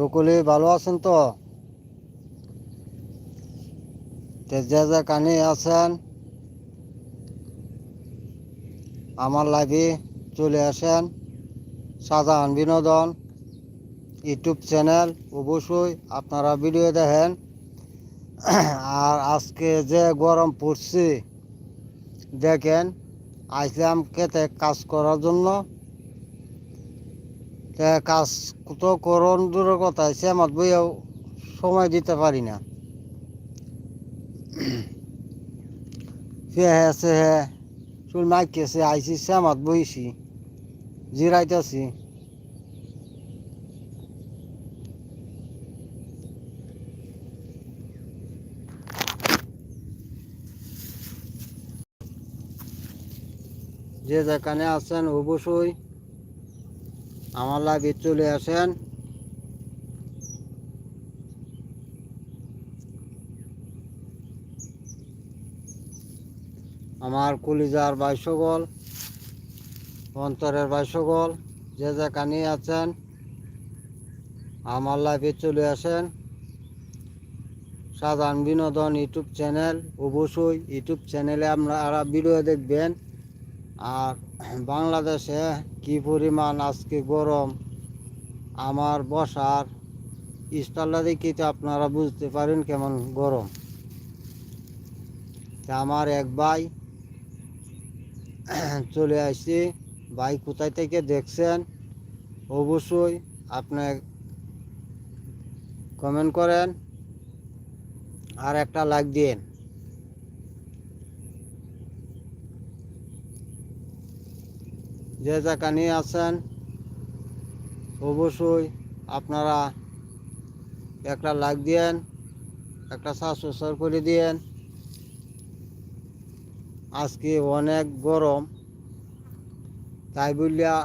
সকলে ভালো আছেন তো? যে যে কানে আছেন, আমার লাইভে চলে আসেন। সাধারণ বিনোদন ইউটিউব চ্যানেল, অবশ্যই আপনারা ভিডিও দেখেন। আর আজকে যে গরম পড়ছে, দেখেন, আইসলাম খেতে কাজ করার জন্য। কাজ তো করণ দূরের কথা, সে আমার বইয়াও সময় দিতে পারি না। হ্যাঁ সে হ্যাঁ চুল মাইকেছে আইসি সে আমার বইছি, জিরাইতেছি। যে যেখানে আছেন অবশ্যই আমার লাইভে চলে আসেন। আমার কলিজার বাইশগল, অন্তরের বাইশগল, যে যেখানে আছেন, আমার লাইভে চলে আসেন। সাধারণ বিনোদন ইউটিউব চ্যানেল, অবশ্যই ইউটিউব চ্যানেলে আপনারা ভিডিও দেখবেন। আর বাংলাদেশে কি পরিমাণ আজকে গরম? আমার বসার স্টাইলটা দেখি তো আপনারা বুঝতে পারেন কেমন গরম। আমার এক ভাই চলে আসছি। ভাই কোথায় থেকে দেখছেন? অবশ্যই আপনি কমেন্ট করেন আর একটা লাইক দিন যে জায়গা নিয়ে আছেন, অবশ্যই আপনারা একটা লাইক দিয়েন, একটা সাবস্ক্রাইব করে দিয়েন। আজকে অনেক গরম, তাই বললিয়া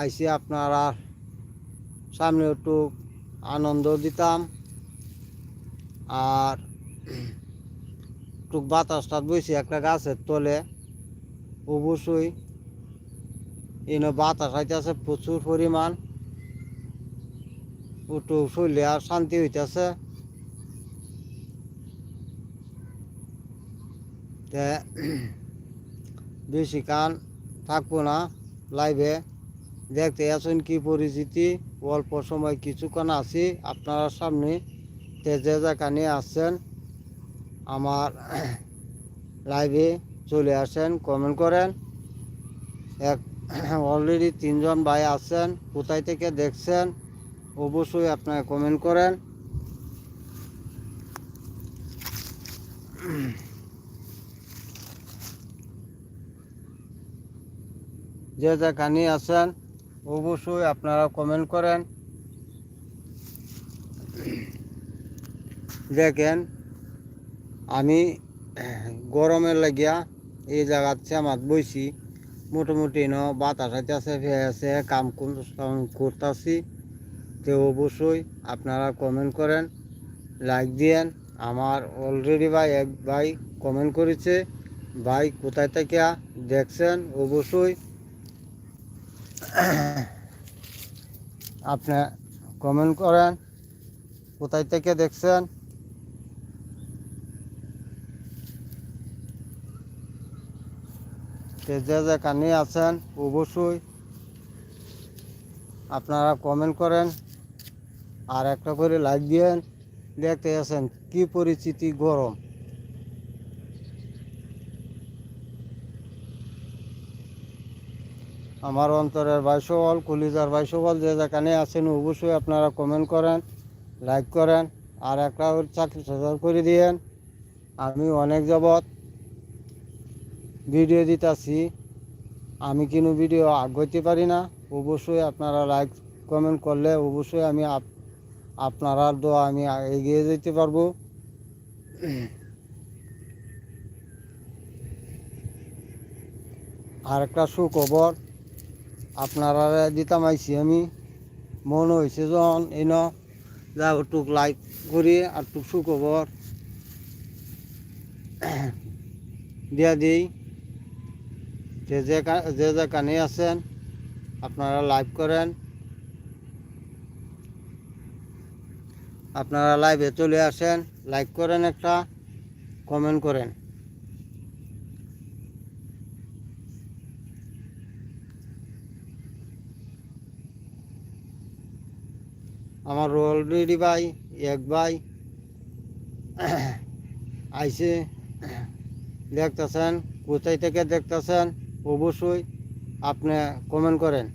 আইসি আপনারা সামনে একটু আনন্দ দিতাম। আর একটু বাতাস টাত বইছি একটা গাছের তলে। অবশ্যই এনে বাতাস আইতেছে, প্রচুর পরিমাণ। একটু শরীরে আর শান্তি হইতেছে। বেশি কান থাকব না লাইভে। দেখতে আছেন কি পরিস্থিতি অল্প সময় কিছুক্ষণ আছি আপনার সামনে। তে যে যেখানে আসছেন আমার লাইভে চলে আসেন, কমেন্ট করেন। এক অলরেডি তিনজন ভাই আছেন, কোথায় থেকে দেখছেন, অবশ্যই আপনারা কমেন্ট করেন। যে যেখানে আছেন, অবশ্যই আপনারা কমেন্ট করেন। দেখেন, আমি গরমের লাগিয়া এই জায়গাতে আমার বইছি। মোটামুটি, ন, বাতাস আছে আছে কাম করতেছি। তো অবশ্যই আপনারা কমেন্ট করেন লাইক দিয়েন। আমার অলরেডি ভাই, এক ভাই কমেন্ট করেছে, ভাই কোথায় থেকে দেখছেন? অবশ্যই আপনি কমেন্ট করেন, কোথায় থেকে দেখছেন? যে যে যেখানে আছেন, অবশ্যই আপনারা কমেন্ট করেন আর একটা করে লাইক দিয়েন। দেখতে আছেন কি পরিস্থিতি গরম। আমার অন্তরের বাইশবল কলিজার বাইশবল যে যেখানে আছেন, অবশ্যই আপনারা কমেন্ট করেন লাইক করেন, আর একটা চাকরি সাজার করে দিয়েন। আমি অনেক যাবৎ ভিডিও দিতেছি। আমি কিন্তু ভিডিও আগাইতে পারি না। অবশ্যই আপনারা লাইক কমেন্ট করলে অবশ্যই আমি আপ আপনারা দোয়া আমি এগিয়ে যেতে পারব। আর একটা সুখবর আপনারা দিতাম আইছি আমি। মনে হয়েছে যখন এন যা টুক লাইক করি আর টুক সুখবর দিয়া দিই। যে যে কা- যে যেখানে আছেন, আপনারা লাইভ করেন। আপনারা লাইভে চলে আসেন, লাইক করেন একটা, কমেন্ট করেন। আমার অলরেডি ভাই, এক ভাই আইসে দেখতেছেন, কোথায় থেকে দেখতেছেন? অবশ্যই আপনি কমেন্ট করেন।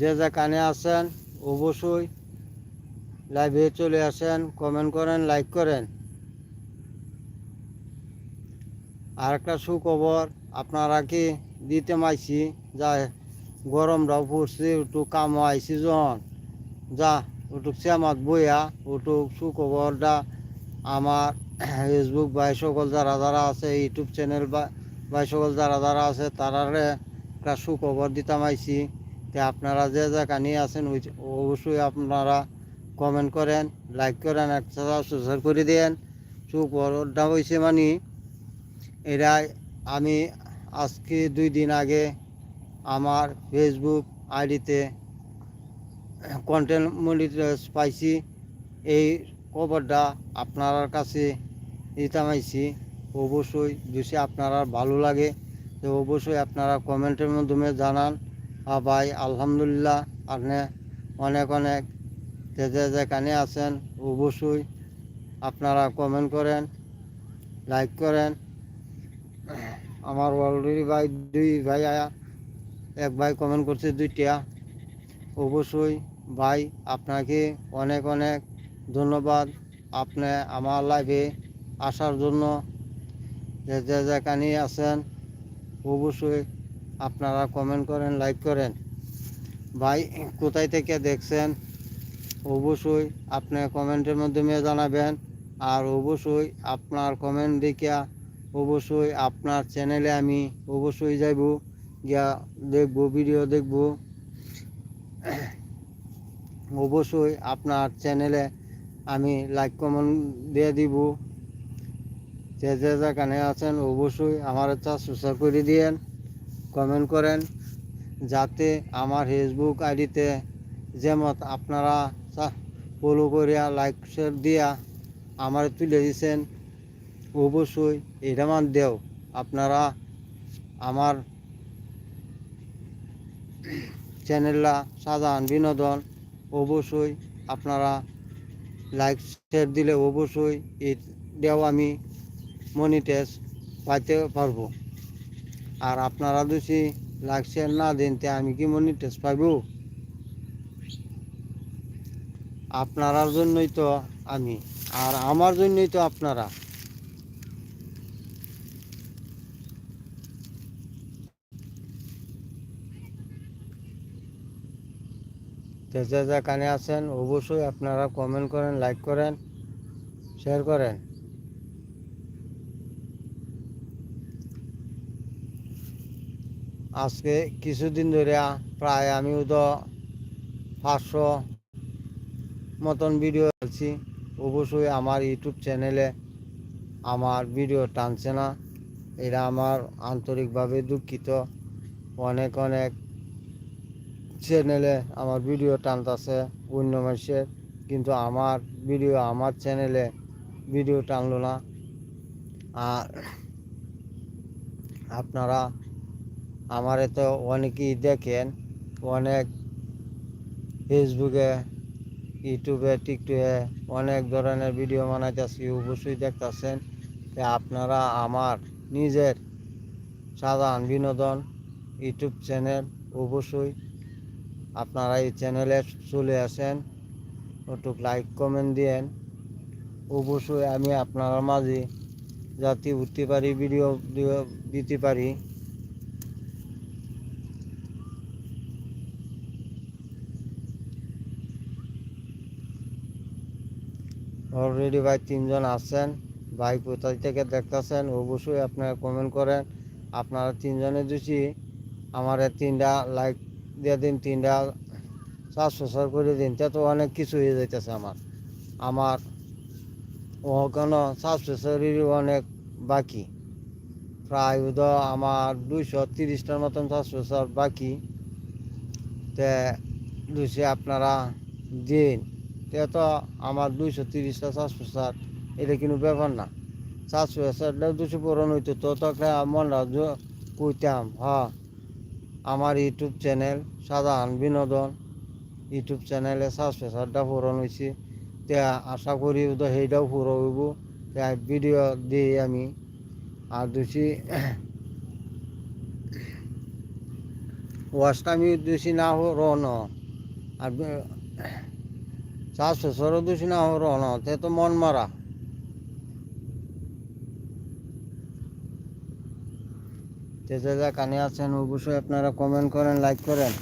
যে যা কানে আছেন অবশ্যই লাইভে চলে আসেন কমেন্ট করেন লাইক করেন। আর একটা সুখবর আপনারা কি দিতে মাইছি, যা গরমটাও পড়ছে, একটু কাম যখন, যা ওটুক শ্যামাত বইয়া ওটুক সুখবরটা আমার ফেসবুক ভাই সকল যারা যারা আছে ইউটিউব চ্যানেল বা ভাই সকল যারা যারা আছে, তারারে একটা সুখবর দিতাম আইছি তে আপনারা যে যেখানে আছেন, ওই অবশ্যই আপনারা কমেন্ট করেন লাইক করেন একটা সুসার করে দেন। সুখবরটা হয়েছে মানে এরা আমি আজকে দুই দিন আগে আমার ফেসবুক আইডিতে কন্টেন্ট মনিটাইজ পাইছি। এই খবরটা আপনার কাছে দিতাম আইছি অবশ্যই যদি আপনারা ভালো লাগে, তো অবশ্যই আপনারা কমেন্টের মাধ্যমে জানান। আর ভাই, আলহামদুলিল্লাহ, আপনি অনেক অনেক যে যে যেখানে আছেন, অবশ্যই আপনারা কমেন্ট করেন লাইক করেন। আমার অলরেডি ভাই, দুই ভাই আয়া এক ভাই কমেন্ট করছে দুইটা। অবশ্যই ভাই, আপনাকে অনেক অনেক ধন্যবাদ। আপনি আমার লাইভে আসার জন্য যে যে যেখানে আছেন, অবশ্যই আপনারা কমেন্ট করেন লাইক করেন। ভাই, কোথায় থেকে দেখছেন, অবশ্যই আপনি কমেন্টের মাধ্যমে জানাবেন। আর অবশ্যই আপনার কমেন্ট দেখিয়া অবশ্যই আপনার চ্যানেলে আমি অবশ্যই যাইব, গিয়া দেখব ভিডিও দেখব। অবশ্যই আপনার চ্যানেলে আমি লাইক কমেন্ট দিয়ে দিব। যে যে যেখানে আছেন অবশ্যই আমার একটা সুসার করে দিয়েন কমেন্ট করেন, যাতে আমার ফেসবুক আইডিতে যেমন আপনারা ফলো করিয়া লাইক শেয়ার দিয়া আমার তুলে দিছেন, অবশ্যই এটা মান দেও। আপনারা আমার চ্যানেলটা সাধারণ বিনোদন অবশ্যই আপনারা লাইক শেয়ার দিলে অবশ্যই এটাও আমি মনিটাইজ পাইতে পারব। আর আপনারা যদি লাইক শেয়ার না দেন, তে আমি কি মনিটাইজ পাইব? আপনারার জন্যই তো আমি, আর আমার জন্যই তো আপনারা। যে যে যেখানে আছেন, অবশ্যই আপনারা কমেন্ট করেন লাইক করেন শেয়ার করেন। আজকে কিছুদিন ধরে প্রায় আমিও তো পাঁচশো মতন ভিডিও আছি অবশ্যই আমার ইউটিউব চ্যানেলে আমার ভিডিও টানছে না। এরা আমার আন্তরিকভাবে দুঃখিত। অনেক অনেক চ্যানেলে আমার ভিডিও টানতেছে অন্য মানুষের, কিন্তু আমার ভিডিও আমার চ্যানেলে ভিডিও টানলো না। আর আপনারা আমারে তো অনেকেই দেখেন, অনেক ফেসবুকে ইউটিউবে টিকটকে অনেক ধরনের ভিডিও বানাইতেছি, অবশ্যই দেখতেছেন। আপনারা আমার নিজের সাধারণ বিনোদন ইউটিউব চ্যানেল অবশ্যই আপনারা এই চ্যানেলে চলে আসেন ওটুক লাইক কমেন্ট দিয়েন। অবশ্যই আমি আপনার মাঝে যাতে উঠতে পারি ভিডিও দিতে পারি। অলরেডি ভাই তিনজন আছেন, ভাই কোথায় থেকে দেখতেছেন, অবশ্যই আপনারা কমেন্ট করেন। আপনারা তিনজনে যদি আমার তিনটা লাইক দিয়ে দিন তিনটা সাবস্ক্রাইব করে দিন, তা তো অনেক কিছু হয়ে যাইতেছে আমার। আমার ওখানে সাবস্ক্রাইবারই অনেক বাকি। প্রায় বোধ আমার দুইশো তিরিশটার মতন সাবস্ক্রাইবার বাকি। তে দুইশো আপনারা দিন। তে তো আমার দুইশো তিরিশটা সাবস্ক্রাইবার এটা কিন্তু ব্যাপার না। সাবস্ক্রাইবারটা দুশো পূরণ হইতো, তো তো জ- কইতাম হ্যাঁ। আমার ইউটিউব চ্যানেল সাধারণ বিনোদন ইউটিউব চ্যানেলে সাবস্ক্রাইবারটা পূরণ হয়েছে তে আশা করি তো সেইটাও পুরো হইব। তে ভিডিও দিই আমি আর দুষি ওয়াশটা আমি দুষি না রন আর সাবস্ক্রাইবারও দুষি না রন তে তো মন মারা। তে যে যা কানে আছেন অবশ্যই আপনারা কমেন্ট করেন লাইক করেন।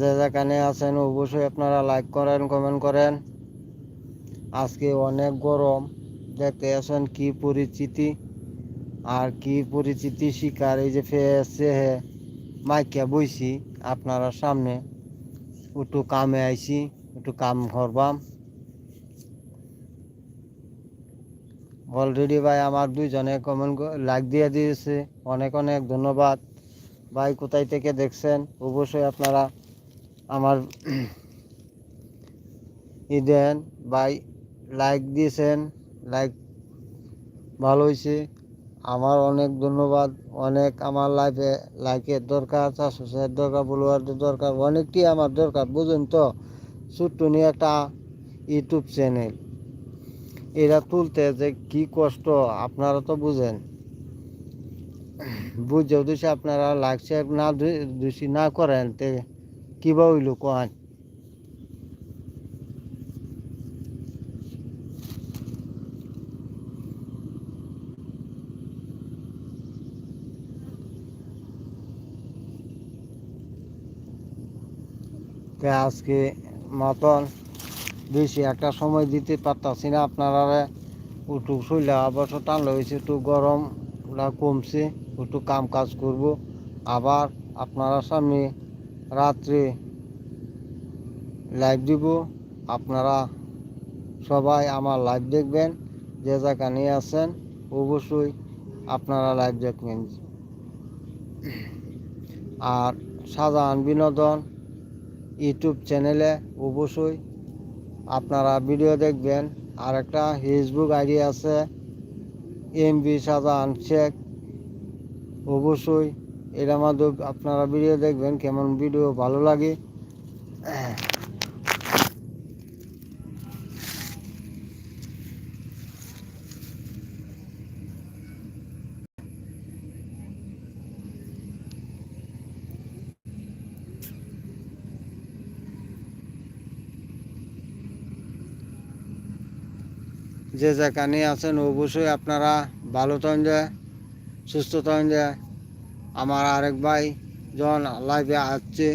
যে যেখানে আছেন অবশ্যই আপনারা লাইক করেন কমেন্ট করেন। আজকে অনেক গরম, দেখতে আছেন কি পরিচিতি। আর কি পরিচিতি শিকার, এই যে ফেসে হে মাইকিয়া বইছি আপনারা সামনে। একটু কামে আইছি, একটু কাম করবাম। অলরেডি ভাই আমার দুইজনে কমেন্ট লাইক দিয়ে দিয়েছে। অনেক অনেক ধন্যবাদ। ভাই কোথায় থেকে দেখছেন? অবশ্যই আপনারা আমার ই দেন, ভাই লাইক দিয়েছেন লাইক ভালো হয়েছে আমার অনেক ধন্যবাদ। অনেক আমার লাইফে লাইকের দরকার চাষের দরকার ফলোয়ারদের দরকার, অনেকটি আমার দরকার, বুঝুন তো? ছোট্ট নিয়ে একটা ইউটিউব চ্যানেল এরা তুলতে যে কি কষ্ট, আপনারা তো বুঝেন। বুঝে উদ্দেশ্যে আপনারা লাইক শেয়ার না দোষী না করেন তে কিবা হইল কোয়ান তে আজকে মতন বেশি একটা সময় দিতে পারতাছি না, আপনারা একটু শৈলা অবশ্য টানলে হয়েছে, একটু গরমটা কমছে, একটু কাম কাজ করব। আবার আপনারা সামনে রাত্রে লাইভ দিব। আপনারা সবাই আমার লাইভ দেখবেন। যে যেখানে আছেন, অবশ্যই আপনারা লাইভ দেখবেন। আর সাধারণ বিনোদন ইউটিউব চ্যানেলে অবশ্যই আপনারা ভিডিও দেখবেন। আর একটা ফেসবুক আইডি আছে এম বি সাজান শেখ। অবশ্যই এর মধ্যে আপনারা ভিডিও দেখবেন কেমন ভিডিও, ভালো লাগে। যে যেখানে আছেন, অবশ্যই আপনারা ভালো থাকেন, যে সুস্থ থাকেন, যে আমার আরেক ভাই যখন লাইভে আসছে,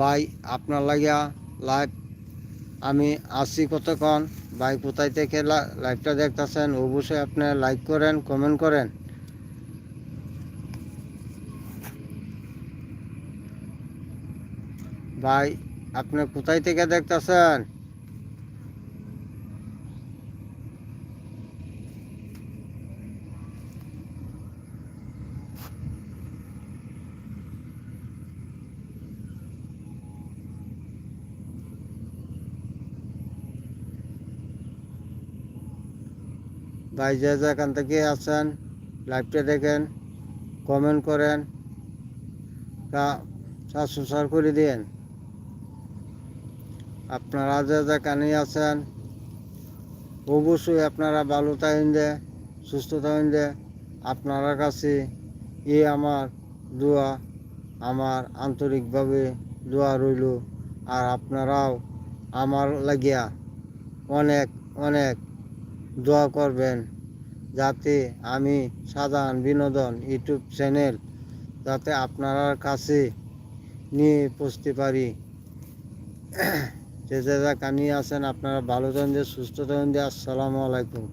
ভাই, আপনার লাগিয়া লাইভ আমি আসছি কতক্ষণ? ভাই, কোথায় থেকে লাইভটা দেখতেছেন? অবশ্যই আপনি লাইক করেন কমেন্ট করেন। ভাই, আপনি কোথায় থেকে দেখতেছেন? ভাই যে যেখান থেকে আছেন লাইভটা দেখেন কমেন্ট করেন সাবস্ক্রাইব করে দিন আপনারা যে যেখানে আছেন, অবশ্যই আপনারা ভালো থাকেন দে সুস্থ থাকেন দে আপনার কাছে এ আমার দোয়া, আমার আন্তরিকভাবে দোয়া রইল, আর আপনারাও আমার লাগিয়া অনেক অনেক দোয়া করবেন যাতে আমি সাধারণ বিনোদন ইউটিউব চ্যানেল যাতে আপনার কাছে নিয়ে পৌঁছতে পারি। যে যে যা কানিয়ে আছেন আপনারা ভালো থাকেন, সুস্থ থাকেন। আসসালামু আলাইকুম।